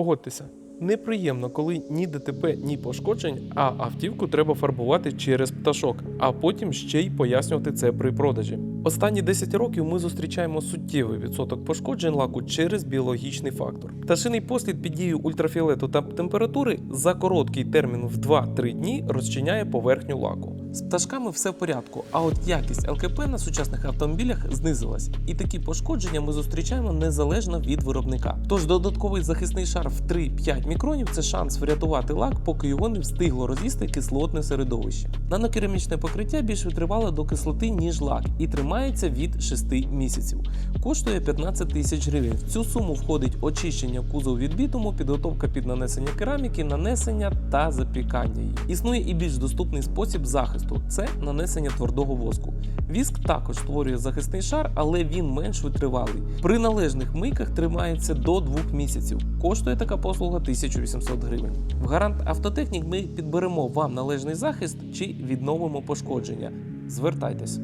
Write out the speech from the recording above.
Погодьтеся, неприємно, коли ні ДТП, ні пошкоджень, а автівку треба фарбувати через пташок, а потім ще й пояснювати це при продажі. Останні 10 років ми зустрічаємо суттєвий відсоток пошкоджень лаку через біологічний фактор. Пташиний послід під дією ультрафіолету та температури за короткий термін в 2-3 дні розчиняє поверхню лаку. З пташками все в порядку, а от якість ЛКП на сучасних автомобілях знизилась, і такі пошкодження ми зустрічаємо незалежно від виробника. Тож додатковий захисний шар в 3-5 мікронів це шанс врятувати лак, поки його не встигло роз'їсти кислотне середовище. Нанокерамічне покриття більш витривале до кислоти, ніж лак, і тримається від 6 місяців. Коштує 15 тисяч гривень. В цю суму входить очищення кузову від бітуму, підготовка під нанесення кераміки, нанесення та запікання її. Існує і більш доступний спосіб захисту це нанесення твердого воску. Віск також створює захисний шар, але він менш витривалий. При належних мийках тримається до 2 місяців. Коштує така послуга 1800 гривень. В гарант автотехнік ми підберемо вам належний захист чи відновимо пошкодження. Звертайтесь.